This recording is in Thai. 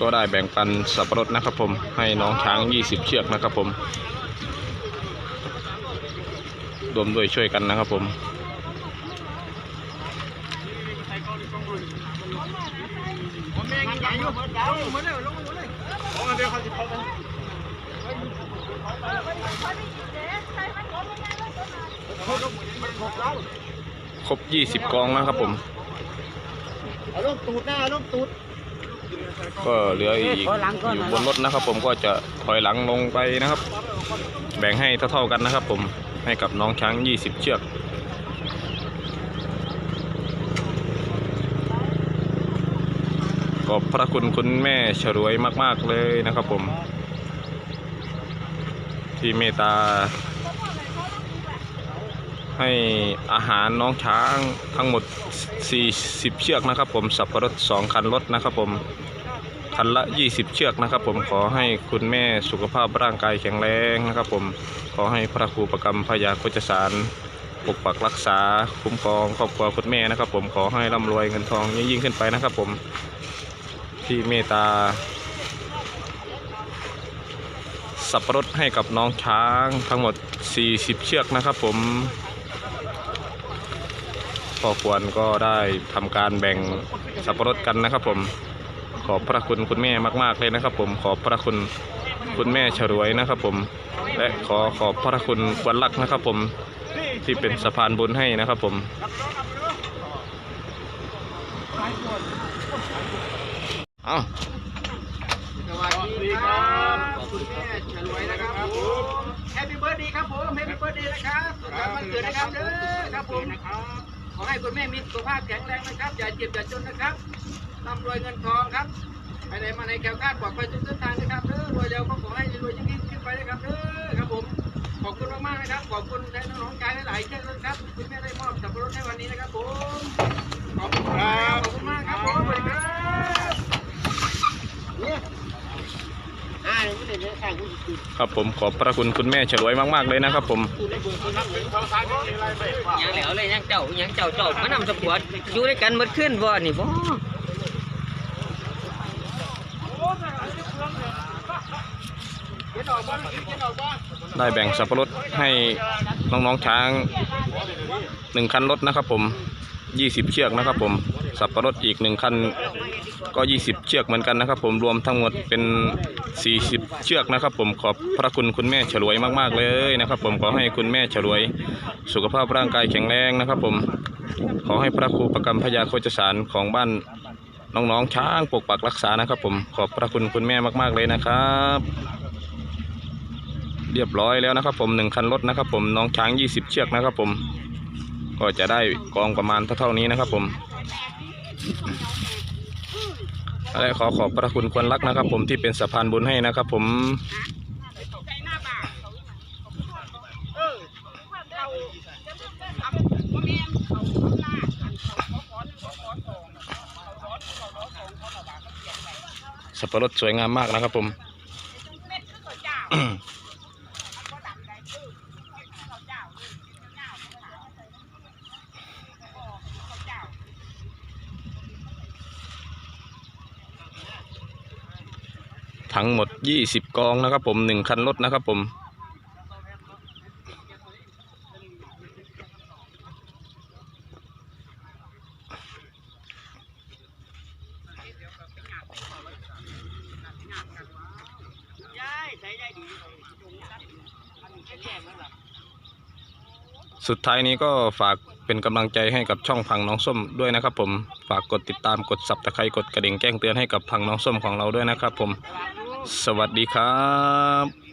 ก็ได้แบ่งปันสับปะรดนะครับผมให้น้องช้าง 20 เชือกนะครับผมรวมด้วยช่วยกันนะครับผมครบ 20 กองแล้วครับผมเอาลูกตูดหน้าลูกตูด ก็เหลืออีกอยู่บนรถนะครับ ผมก็จะถอยหลังลงไปนะครับ แบ่งให้เท่าๆกันนะครับ ผมให้กับน้องช้าง 20 เชือกขอบพระคุณคุณแม่ฉรวยมาก ๆ เลยนะครับผม ที่เมตตา ให้อาหารน้องช้างทั้งหมด 40 เชือกนะครับผม สับปะรด 2 คันรถนะครับผม คันละ 20 เชือกนะครับผมขอให้คุณแม่สุขภาพร่างกายแข็งแรงนะครับผมขอให้พระครูประกรรมพยาโคจสารปกปักรักษาคุ้มครองครอบครัวคุณแม่นะครับ ผมขอให้ร่ำรวยเงินทองยิ่งขึ้นไปนะครับ ผมที่เมตตาสับปะรดให้กับน้องช้างทั้งหมด 40 เชือกนะครับ ผมพอควรก็ได้ทำการแบ่งสับปะรดกันนะครับผม อบพระคุณคุณแม่มาก ๆเลยนะครับ ผมขอบพระคุณคุณแม่ฉรวยนะครับ ผมและขอขอบพระคุณควันลักษณ์นะครับ ผมที่เป็นสะพานบุญให้นะครับ ผมเอาสวัสดีครับขอบคุณแม่ฉลวยนะครับผมแฮปปี้เบิร์ดดีครับผมแฮปปี้เบิร์ดดีนะครับสุขสันต์วันเกิดนะครับเด้อครับผมขอให้คุณแม่มีสุขภาพแข็งแรงนะครับอย่าเจ็บอย่าจนนะครับ ร่ำรวยเงินทองครับไปไหนมาไหนแก้วคลาดปลอดภัยทุกเส้นทางนะครับเด้อรวยเร็วก็ขอให้รวยยิ่งยิ่งขึ้นไปนะครับเด้อครับผมขอบคุณมากๆนะครับ ขอบคุณแทนน้องๆกายหลายๆเช่นกันครับคุณแม่ได้มอบสับปะรดให้วันนี้นะครับผมขอบคุณครับขอบคุณมากครับผมสวัสดีครับครับผมขอบพระคุณคุณแม่ฉรวยมาก ๆ เลยนะครับผมยังเหลวเลยยังเจ้ายังเจ้าเจ้ามานำสปวดอยู่ด้วยกันหมดขึ้นบ่นี่บ่ ได้แบ่งสับปะรดให้น้องๆช้างหนึ่งคันรถนะครับผม20เชือกนะครับผมสับปะรดอีกหนึ่งคันก็20เชือกเหมือนกันนะครับ ผมรวมทั้งหมดเป็น40เชือกนะครับ ผมขอบพระคุณคุณแม่ฉลวยมากๆเลยนะครับ ผมขอให้คุณแม่ฉลวย สุขภาพร่างกายแข็งแรงนะครับ ผมขอให้พระครูประกรรมพยาโคจสารของบ้านน้องๆช้างปกปักรักษานะครับ ผมขอบพระคุณคุณแม่มาก ๆเลยนะครับ เรียบร้อยแล้วนะครับ ผมหนึ่งคันรถนะครับ ผมน้องช้าง20เชือกนะครับ ผม ก็จะได้กองประมาณเท่าๆนี้นะครับ ผมและขอขอบพระคุณควรรักนะครับ ผมที่เป็นสะพานบุญให้นะครับ ผมสับปะรดสวยงามมากนะครับผม ทั้งหมด20กองนะครับ ผมหนึ่งคันรถนะครับ ผม สุดท้ายนี้ก็ฝากเป็นกำลังใจให้กับช่องพังน้องส้มด้วยนะครับ ผมฝากกดติดตามกดสับตะไคร้กดกระดิ่งแจ้งเตือนให้กับพังน้องส้มของเราด้วยนะครับ ผม สวัสดีครับ